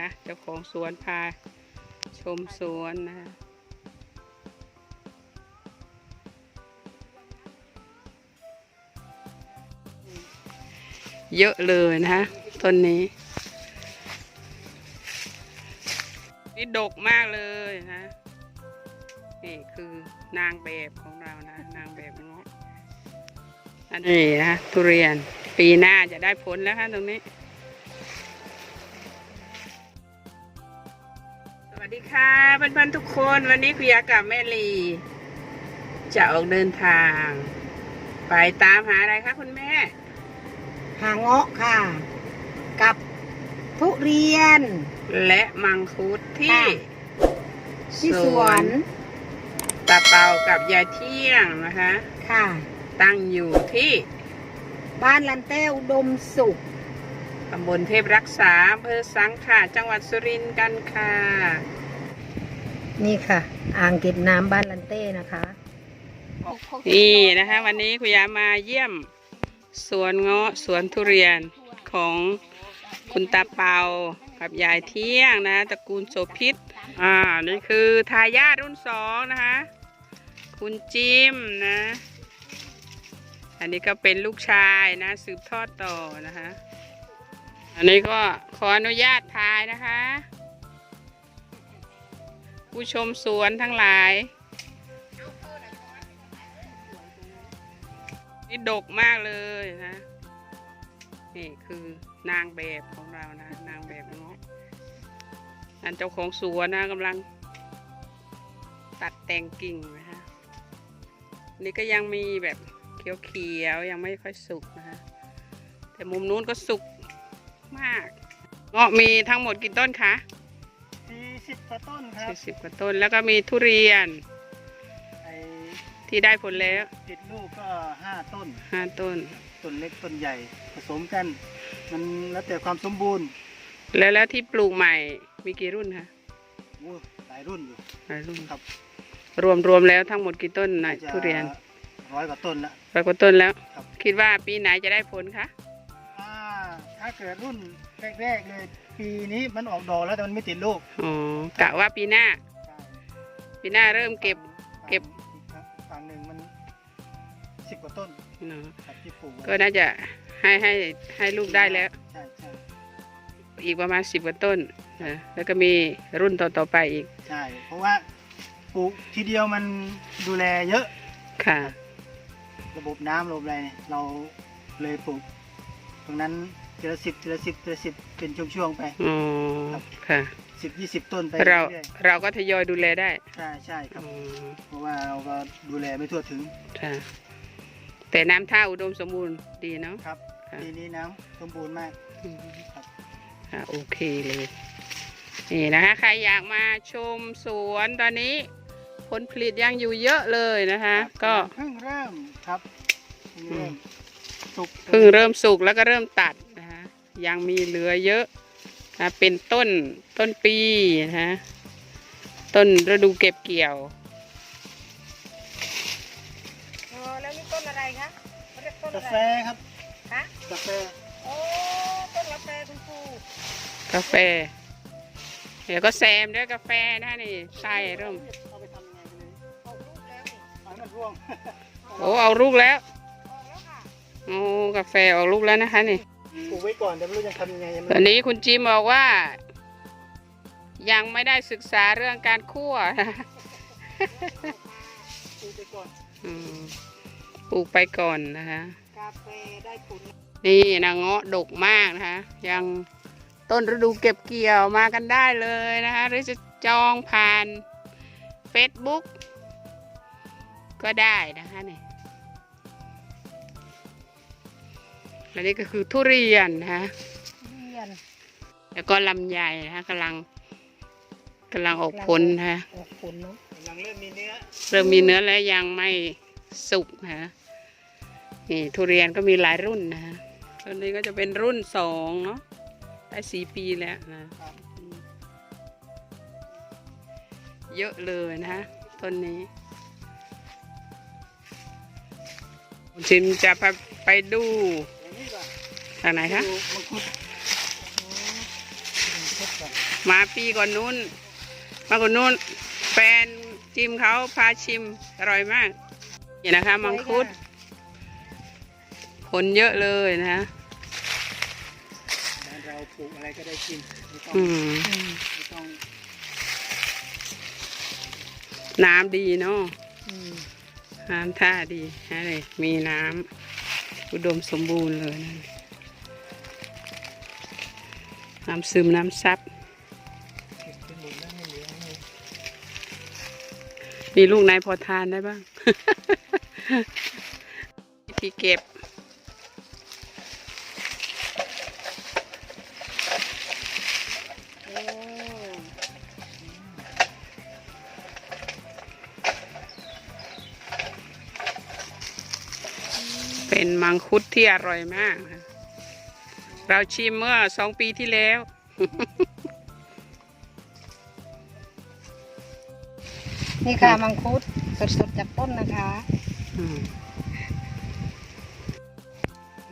นะคะเจ้าของสวนพาชมสวนนะคะเยอะเลยนะคะต้นนี้นี่ดกมากเลยนะนี่คือนางแบบของเรานะ นางแบบเงาะอันนี้นะทุเรียนปีหน้าจะได้ผลแล้วค่ะตรงนี้ ค่ะเพื่อนๆทุกคนวันนี้คุยากับแม่ลี จะออกเดินทาง ไปตามหาอะไรคะคุณแม่ หาเงาะค่ะ กับทุเรียน และมังคุดที่ค่ะที่สวนตาเปากับยายเที่ยงนะคะ ค่ะ ตั้งอยู่ที่บ้านลันเต้อุดมสุขตำบลเทพรักษาอำเภอสังขะจังหวัดสุรินทร์กันค่ะ นี่ค่ะ อ่างเก็บน้ำบ้านลันเต้นะคะ นี่นะคะ วันนี้คุยามาเยี่ยม สวนเงาะสวนทุเรียนของคุณตาเปากับยายเที่ยงนะตระกูลโสพิษอ่านี่คือทายาทรุ่นสองนะคะ คุณจิมนะ อันนี้ก็เป็นลูกชายนะ สืบทอดต่อนะคะ อันนี้ก็ขออนุญาตถ่ายนะคะ ผู้ชมสวนทั้งหลาย นี่ดกมากเลยนะ นี่คือนางแบบของเรานะ นางแบบเงาะนั่นเจ้าของสวนนะกำลัง ตัดแต่งกิ่งนะคะ นี่ก็ยังมีแบบเขียวๆ ยังไม่ค่อยสุกนะคะ แต่มุมนู้นก็สุกมากเงาะมีทั้งหมดกี่ต้นคะ สี่สิบกว่าต้นครับสี่สิบกว่าต้น แล้วก็มีทุเรียนไอ้ที่ได้ผลแล้วติดลูกก็ห้าต้น ห้าต้น ต้นเล็กต้นใหญ่ผสมกัน มันแล้วแต่ความสมบูรณ์แล้วแล้วที่ปลูกใหม่มีกี่รุ่นคะโอ้หลายรุ่นอยู่ หลายรุ่นครับ รวมรวมแล้วทั้งหมดกี่ต้นนะจะทุเรียนร้อยกว่าต้นละร้อยกว่าต้นแล้ว ครับ คิดว่าปีไหนจะได้ผลคะ อ่าถ้าเกิดรุ่นแรกๆเลย ปีนี้มันออกดอกแล้วแต่มันไม่ติดลูกอ๋อกะว่าปีหน้าใช่ปีหน้าเริ่มเก็บฝั่งเก็บอีครับฝั่งหนึ่งมันสิบกว่าต้นเนอะครับที่ปลูกไว้ก็น่าจะให้ให้ให้ลูกได้แล้ว ใช่ใช่อีกประมาณสิบกว่าต้นนะแล้วก็มีรุ่นต่อต่อๆไปอีก ใช่ เพราะว่าปลูกทีเดียวมันดูแลเยอะ ค่ะ ระบบน้ำระบบอะไรเนี่ยเราเลยปลูกตรงนั้น ทีละสิบทีละสิบทีละสิบเป็นช่วงๆไปอ๋อค่ะ สิบยี่สิบต้นไปเราเรื่อยเราก็ทยอยดูแลได้ๆใช่ใช่ครับอ๋อเพราะว่าเราก็ดูแลไม่ทั่วถึงค่ะแต่น้ำท่าอุดมสมบูรณ์ดีเนาะ ครับค่ะ ปีนี้น้ำสมบูรณ์มาก อืมครับอะโอเคเลยนี่นะคะใครอยากมาชมสวนตอนนี้ ผลผลิตยังอยู่เยอะเลยนะคะ ครับก็ เพิ่งเริ่มครับเพิ่งเริ่มสุกเพิ่งเริ่มสุกแล้วก็เริ่มตัดนะคะ ยังมีเหลือเยอะนะเป็นต้นต้นปีนะคะต้นฤดูเก็บเกี่ยวอ๋อแล้วนี่ต้นอะไรคะเขาเรียกต้นกาอะไรแฟครับคะกาแฟโอ้ต้นกาแฟคุณครูกาแฟ เดี๋ยวก็แซมด้วยกาแฟนะนี่ใช่เริ่มเอาไปทำยังไงกันเลยออกลูกแล้วนี่เอามันร่วง โอ้เอาลูกแล้วออกแล้วค่ะ โอ้กาแฟออกลูกแล้วนะคะนี่ ปลูกไว้ก่อนแต่ไม่รู้จะทำยังไงยังตไม่อนนี้คุณจิมบอกว่า ยังไม่ได้ศึกษาเรื่องการคั่วปลูกไปก่อนอืมปลูกไปก่อนนะคะ กาแฟได้ผลนี่นะเงาะดกมากนะคะ ยังต้นฤดูเก็บเกี่ยวมากันได้เลยนะคะ หรือจะจองผ่าน Facebook ก็ได้นะคะนี่ และนี่ก็คือทุเรียนนะคะเรียนแล้วก็ลำไยนะคะกำลังกำลังออกผลนะคะออกผลเนาะกำลังเริ่มมีเนื้อเริ่มมีเนื้อแล้วยังไม่สุกนะคะนี่ทุเรียนก็มีหลายรุ่นนะคะต้นนี้ก็จะเป็นรุ่นสองเนาะได้สี่ปีแล้วนะครับเยอะเลยนะคะต้นนี้คุณชิมจะไปไปดู อย่างนี้ก่อนทางไหนคะดูมังคุดมังคุดก่อนมาปีก่อนนู้น มาก่อนนู้น แฟนจิมเขาพาชิม อร่อยมากนี่นะคะ มังคุด ผลเยอะเลยนะบ้านเราปลูกอะไรก็ได้กินไม่ต้องอืมไม่ต้อง น้ำดีเนาะอืมน้ำท่าดีฮะเลยมีน้ำอุดมสมบูรณ์เลยนะ น้ำซึมน้ำซับมดแล้วไม่เหลือเลยมีลูกนายพอทานได้บ้างวิธีเก็บ เป็นมังคุดที่อร่อยมากนะ เราชิมเมื่อสองปีที่แล้ว นี่ค่ะมังคุดสดๆจากต้นนะคะอืม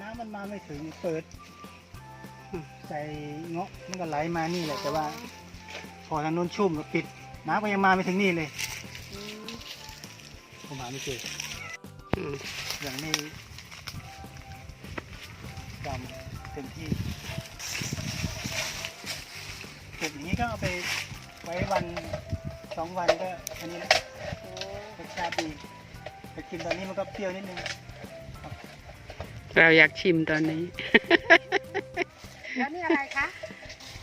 น้ำมันมาไม่ถึงเปิด ใส่เงาะมันก็ไหลมานี่แหละแต่ว่า พอทางโน้นชุ่มก็ปิด น้ำก็ยังมาไม่ถึงนี่เลยผมหาไม่เจออืมยังไม่ดำ เต็มที่เก็บอย่างนี้ก็เอาไปไว้วันสองวันก็อันนี้นะรสชาติดีไปกินตอนนี้มันก็เปรี้ยวนิดนึงเราอยากชิมตอนนี้ แล้วนี่อะไรคะ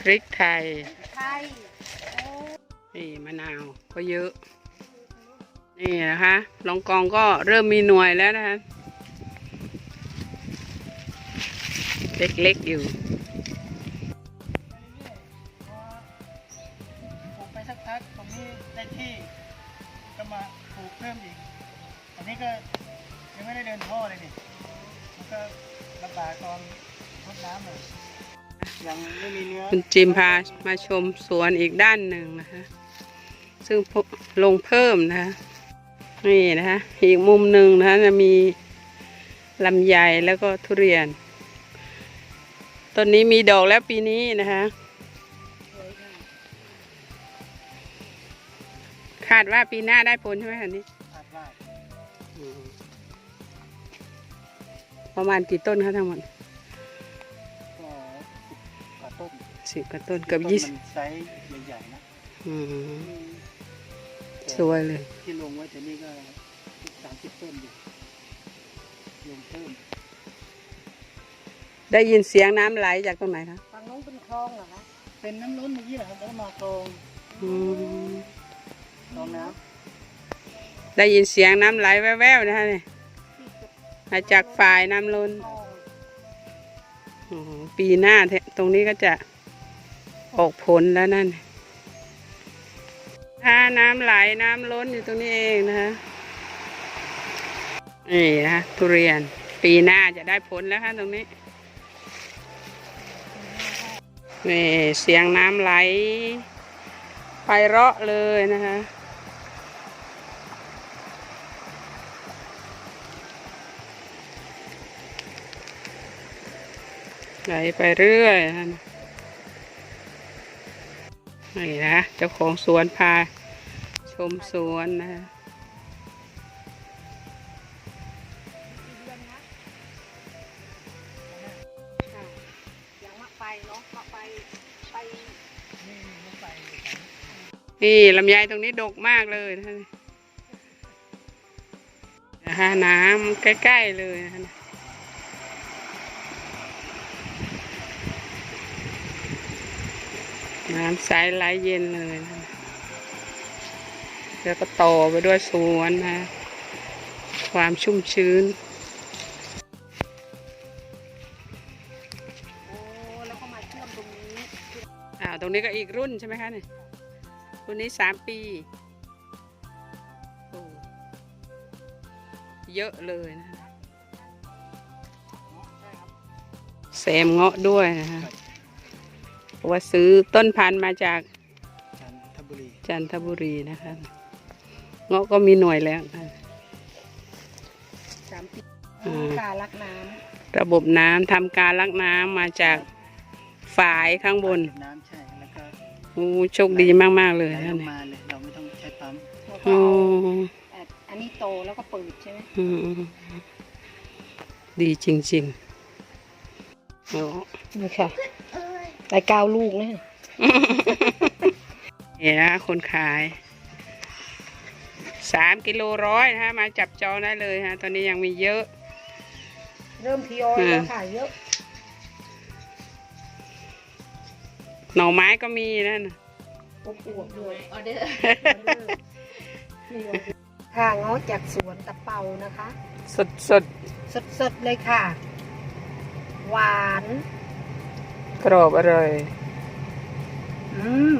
พริกไทยไทยโอ้นี่มะนาวก็เยอะ นี่นะคะลองกองก็เริ่มมีหน่วยแล้วนะคะ เล็กๆอยู่ปลูกไปสักพักตรงนี้ได้ที่ก็มาปลูกเพิ่มอีกอันนี้ก็ยังไม่ได้เดินท่อเลยนี่มันก็ลำบากตอนรดน้ำเลยยังไม่มีเนื้อคุณจิมพามาชมสวนอีกด้านหนึ่งนะคะ ซึ่งพบลงเพิ่มนะคะนี่นะคะอีกมุมหนึ่งนะคะจะมีลำไยแล้วก็ทุเรียน ต้นนี้มีดอกแล้วปีนี้นะคะสวยค่ะคาดว่าปีหน้าได้ผลใช่ไหมคะนี่คาดว่าประมาณกี่ต้นคะทั้งหมดก็สิบกว่าต้นสิบกว่าต้นเกือบต้นยี่สิบมันไซส์ใหญ่ๆนะอืมแต่สวยเลย ที่ลงไว้แต่นี่ก็สามสิบต้นอยู่ลงเพิ่ม ได้ยินเสียงน้ำไหลจากตรงไหนคะฝั่งนู้นเป็นคลองเหรอคะเป็นน้ำล้นเมื่อกี้เหรอครับแล้วมาคลองอืมคลองน้ได้ยินเสียงน้ำไหลแว่วๆนะคะเนี่ยที่จะมาจากฝ่ายน้ำล้นคลองอ๋อปีหน้าเทตรงนี้ก็จะออกผลแล้วนั่นถ้าน้ำไหลน้ำล้นอยู่ตรงนี้เองนะคะนี่นะคะทุเรียนปีหน้าจะได้ผลแล้วค่ะตรงนี้ นี่เสียงน้ำไหลไปเราะเลยนะคะไหลไปเรื่อยนะนี่นะเจ้าของสวนพาชมสวนนะคะ นี่ลำไยตรงนี้ดกมากเลยนะคะนะคะน้ำใกล้ๆเลยนะคะน้ำใสไหลเย็นเลยนะคะแล้วก็ต่อไปด้วยสวนนะคะความชุ่มชื้น โอ้ แล้วก็มาเชื่อมตรงนี้ อ่า ตรงนี้ก็อีกรุ่นใช่ไหมคะเนี่ย รุ่นนี้สามปีโอ้เยอะเลยนะคะแซมเงาะด้วยนะคะเพราะว่าซื้อต้นพันธุ์มาจากจันทบุรีจันทบุรีนะคะ เงาะก็มีหน่วยแล้วค่ะสามปีอืมการรักน้ระบบน้ำทำการลักน้ำมาจากฝายข้างบนเก็บน้ำใช่แล้วก็ โอ้โชคดีมากๆเลยไหลนะออกเนี่ยมาเลยเราไม่ต้องใช้ปั๊มแล้วก็โอ้เอาอันนี้โตแล้วก็เปิดใช่ไหมอืมดีจริงๆโอ้นี่ค่ะได้เก้าลูกเนี่ยเนี่ยนะคนขายสามกิโลร้อยนะคะมาจับจองได้เลยฮะ ตอนนี้ยังมีเยอะ เริ่มทยอยแล้วค่ะเยอะ หน่อไม้ก็มีนั่นน่ะอวบๆเลยออเดอร์ค่ะเงาะจากสวนตะเปานะคะ สดสดสดๆเลยค่ะ หวานๆกรอบอร่อย อืม